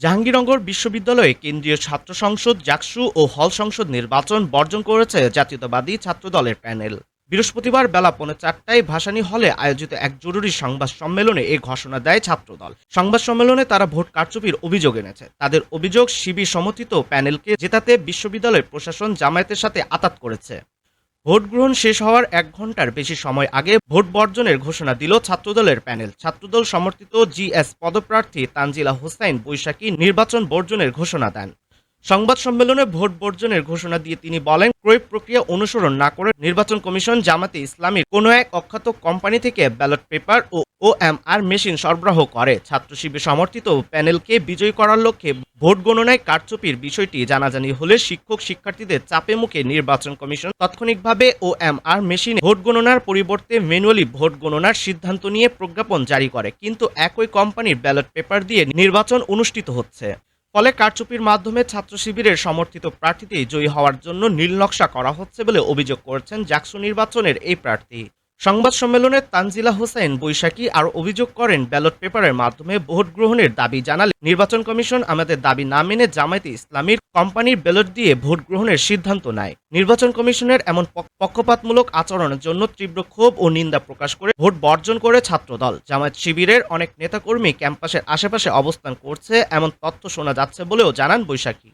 জাহাঙ্গীরনগর বিশ্ববিদ্যালয়ে কেন্দ্রীয় ছাত্র সংসদ, জাকসু ও হল সংসদ নির্বাচন বর্জন করেছে জাতীয়তাবাদী ছাত্রদলের প্যানেল। বৃহস্পতিবার বেলা পৌনে চারটায় ভাসানী হলে আয়োজিত এক জরুরি সংবাদ সম্মেলনে এই ঘোষণা দেয় ছাত্রদল। সংবাদ সম্মেলনে তারা ভোট কারচুপির অভিযোগ এনেছে। তাদের অভিযোগ শিবির সমর্থিত প্যানেলকে জেতাতে বিশ্ববিদ্যালয় প্রশাসন জামায়াতের সাথে আতাত করেছে। ভোট গ্রহণ শেষ হওয়ার এক ঘণ্টার বেশি সময় আগে ভোট বর্জনের ঘোষণা দিল ছাত্রদলের প্যানেল। ছাত্রদল সমর্থিত জিএস পদপ্রার্থী তানজিলা হোসাইন বৈশাখী নির্বাচন বর্জনের ঘোষণা দেন। সংবাদ সম্মেলনে ভোট বর্জনের ঘোষণা দিয়ে তিনি বলেন, ক্রয় প্রক্রিয়া অনুসরণ না করে নির্বাচন কমিশন জামাতে ইসলামীর কোনো এক অখ্যাত কোম্পানি থেকে ব্যালট পেপার ও ওএমআর মেশিন সরবরাহ করে। ছাত্র শিবির সমর্থিত প্যানেলকে বিজয়ী করার লক্ষ্যে ভোট গণনায় কারচুপির বিষয়টি জানাজানি হলে শিক্ষক শিক্ষার্থীদের চাপে মুখে নির্বাচন কমিশন তাৎক্ষণিকভাবে ওএমআর মেশিনে ভোট গণনার পরিবর্তে ম্যানুয়ালি ভোট গণনার সিদ্ধান্ত নিয়ে প্রজ্ঞাপন জারি করে, কিন্তু একই কোম্পানির ব্যালট পেপার দিয়ে নির্বাচন অনুষ্ঠিত হচ্ছে। ফলে কারচুপির মাধ্যমে ছাত্র শিবিরের সমর্থিত প্রার্থীতেই জয়ী হওয়ার জন্য নীলনকশা করা হচ্ছে বলে অভিযোগ করেছেন জাকসু নির্বাচনের এই প্রার্থী। সংবাদ সম্মেলনে তানজিলা হোসেন বৈশাখী আর অভিযোগ করেন, ব্যালট পেপারের মাধ্যমে ভোট গ্রহণের দাবি জানালে নির্বাচন কমিশন আমাদের দাবি না মেনে জামায়াতে ইসলামীর কোম্পানির ব্যালট দিয়ে ভোট গ্রহণের সিদ্ধান্ত নেয়। নির্বাচন কমিশনের এমন পক্ষপাতমূলক আচরণের জন্য তীব্র ক্ষোভ ও নিন্দা প্রকাশ করে ভোট বর্জন করে ছাত্রদল। জামায়াত শিবিরের অনেক নেতাকর্মী ক্যাম্পাসের আশেপাশে অবস্থান করছে, এমন তথ্য শোনা যাচ্ছে বলেও জানান বৈশাখী।